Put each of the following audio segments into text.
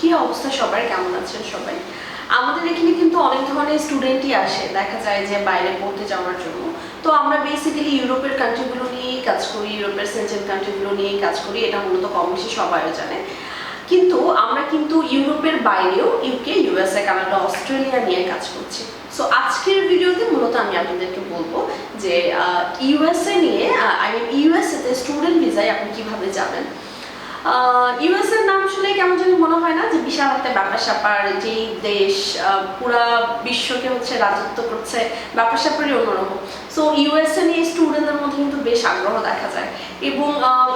কি অবস্থা? সবার কেমন আছেন সবাই? আমাদের এখানে কিন্তু অনেক ধরনের স্টুডেন্টই আসে, দেখা যায় যে বাইরে পড়তে যাওয়ার জন্য। তো আমরা বেসিক্যালি ইউরোপের কান্ট্রিগুলো নিয়েই কাজ করি, ইউরোপের সেন্ট্রাল কান্ট্রিগুলো নিয়েই কাজ করি, এটা মূলত কম বেশি সবাইও জানে। কিন্তু আমরা কিন্তু ইউরোপের বাইরেও ইউকে ইউএসএ কানাডা অস্ট্রেলিয়া নিয়ে কাজ করছি। সো আজকের ভিডিওতে মূলত আমি আপনাদেরকে বলব যে ইউএসএ নিয়ে আই মিন ইউএসএতে স্টুডেন্ট ভিসায় আপনি কীভাবে যাবেন? ইউএস এর নাম শুনে কেমন জানি মনে হয় না যে বিশাল একটা ব্যাপার স্যাপার যেই দেশ পুরা বিশ্বকে হচ্ছে রাজত্ব করছে ব্যাপার স্যাপারই অন্যরকম। সো ইউএসএ নিয়ে স্টুডেন্টদের মধ্যে কিন্তু বেশ আগ্রহ দেখা যায়। এবং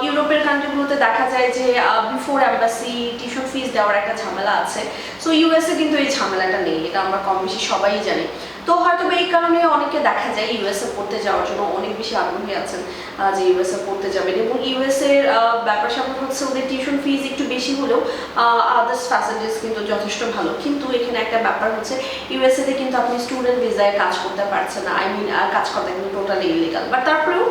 ইউরোপের কান্ট্রিগুলোতে দেখা যায় যে বিফোর অ্যাম্বাসি টিউশন ফিস দেওয়ার একটা ঝামেলা আছে। সো ইউএসএ কিন্তু এই ঝামেলাটা নেই এটা আমরা কম বেশি সবাই জানি। তো হয়তো এই কারণে অনেকে দেখা যায় ইউএসএ পড়তে যাওয়ার জন্য অনেক বেশি আগ্রহী আছেন যে ইউএসএ পড়তে যাবেন। এবং ইউএসএ এর আহ, ব্যাপার স্যাপার হচ্ছে ওদের টিউশন ফিজ একটু বেশি হলেও আদার্স ফ্যাসিলিটিস কিন্তু যথেষ্ট ভালো। কিন্তু এখানে একটা ব্যাপার হচ্ছে ইউএসএ তে কিন্তু আপনি স্টুডেন্ট ভিসায় কাজ করতে পারছেন না। আই মিন কাজ করতে কিন্তু টোটালি ইলিগাল বাট তারপরেও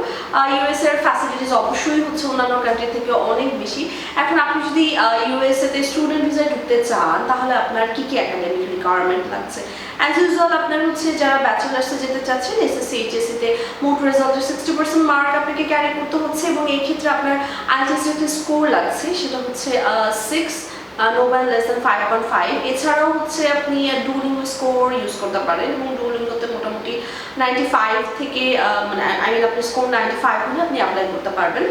ইউএসএ এর ফ্যাসিলিটিস অবশ্যই হচ্ছে অন্যান্য কান্ট্রি থেকে অনেক বেশি। এখন আপনি যদি ইউএসএ তে স্টুডেন্ট ভিসায় ঢুকতে চান, তাহলে আপনার কি কি একাডেমিক রিকোয়ারমেন্ট লাগছে? অ্যাজ ইউজুয়াল আপনার হচ্ছে যারা ব্যাচেলার্সে যেতে চাচ্ছেন এসএসসি এইচএসসিতে মোট রেজাল্টের সিক্সটি পার্সেন্ট মার্ক আপনাকে ক্যারি করতে হচ্ছে। এবং এই ক্ষেত্রে আপনার আইটিএসের যে স্কোর লাগছে, সেটা হচ্ছে six noble less than five point five এছাড়াও হচ্ছে আপনি ডুলিং স্কোর ইউজ করতে পারেন এবং ডুলিং করতে মোটামুটি নাইনটি ফাইভ থেকে আহ, মানে আই মিন আপনি স্কোর নাইনটি ফাইভ হলে আপনি অ্যাপ্লাই করতে পারবেন।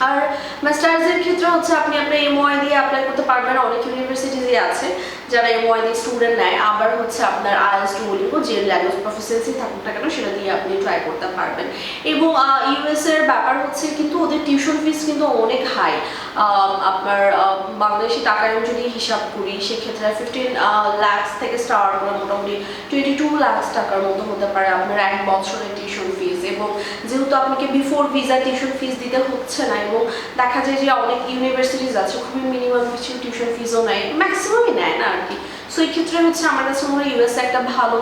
আর মাস্টার্সের ক্ষেত্রে হচ্ছে আপনি আপনার এমওআই দিয়ে অ্যাপ্লাই করতে পারবেন। অনেক ইউনিভার্সিটিজে আছে। যারা এমওআই দিয়ে স্টুডেন্ট নেয় আবার হচ্ছে আপনার আইএস ডুওলিঙ্গো যে ল্যাঙ্গুয়েজ প্রফেসেন্সি থাকুক না কেন, সেটা দিয়ে আপনি ট্রাই করতে পারবেন। এবং ইউএস এর ব্যাপার হচ্ছে কিন্তু ওদের টিউশন ফিস কিন্তু অনেক হাই আপনার বাংলাদেশি টাকায় যদি হিসাব করি, সেক্ষেত্রে ফিফটিন ল্যাক্স থেকে স্টার্ট করে মোটামুটি টোয়েন্টি টু ল্যাক্স টাকার মতো হতে পারে আপনার এক বছরের টিউশন ফিস এবং যেহেতু আপনাকে বিফোর ভিসা টিউশন ফিস দিতে হচ্ছে না এবং দেখা যায় যে অনেক ইউনিভার্সিটিজ আছে, খুবই মিনিমাম কিছু টিউশন ফিসও নেয় ম্যাক্সিমামই নেয় না আর কি। সো এই ক্ষেত্রে হচ্ছে আমার কাছে মনে হয় ইউএসএ একটা ভালো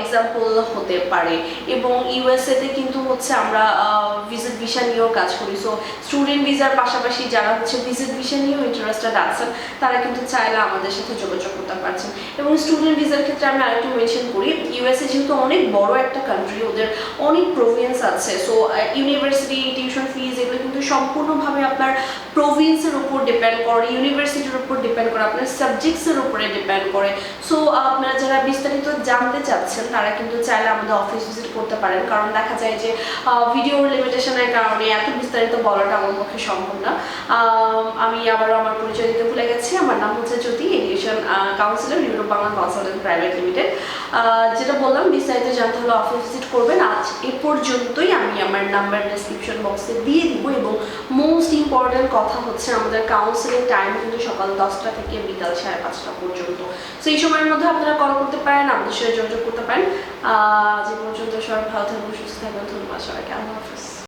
এক্সাম্পল হতে পারে। এবং ইউএসএতে কিন্তু হচ্ছে আমরা ভিজিট ভিসা নিয়েও কাজ করি। সো স্টুডেন্ট ভিসার পাশাপাশি যারা হচ্ছে ভিজিট ভিসা নিয়েও ইন্টারেস্টেড আছেন, তারা কিন্তু চাইলে আমাদের সাথে যোগাযোগ করতে পারছেন। এবং স্টুডেন্ট ভিসার ক্ষেত্রে আমি আরেকটু মেনশন করি ইউএসএ যেহেতু অনেক বড় একটা কান্ট্রি ওদের অনেক প্রভিন্স আছে। সো ইউনিভার্সিটি টিউশন ফিজ এগুলো কিন্তু সম্পূর্ণভাবে আপনার প্রভিন্সের উপর ডিপেন্ড করে ইউনিভার্সিটির উপর ডিপেন্ড করে, আপনার সাবজেক্টসের উপরে ডিপেন্ড করে। সো আপনারা যারা বিস্তারিত জানতে চাচ্ছেন, তারা কিন্তু চাইলে আমাদের অফিস ভিজিট করতে পারেন। কারণ দেখা যায় যে ভিডিওর লিমিটেশনের কারণে এত বিস্তারিত বলাটা আমার পক্ষে সম্ভব না। আমি আবারও আমার পরিচয় দিতে ভুলে গেছি। আমার নাম হচ্ছে Jyoti education counsellor Europe Bangla consultant private limited যেটা বললাম, বিস্তারিত জানতে হলে অফিস ভিজিট করবেন। আজ এ পর্যন্তই আমি আমার নাম্বার ডিসক্রিপশন বক্সে দিয়ে দিব এবং মোস্ট ইম্পর্ট্যান্ট কথা হচ্ছে আমাদের কাউন্সিলিং টাইম কিন্তু সকাল দশটা থেকে বিকাল সাড়ে পাঁচটা পর্যন্ত। সেই সময়ের মধ্যে আপনারা কল করতে পারেন, আমাদের সাথে যোগাযোগ করতে পারেন। যে পর্যন্ত সবাই ভালো থাকবেন সুস্থ থাকবেন ধন্যবাদ সবাইকে। আল্লাহ হাফিজ।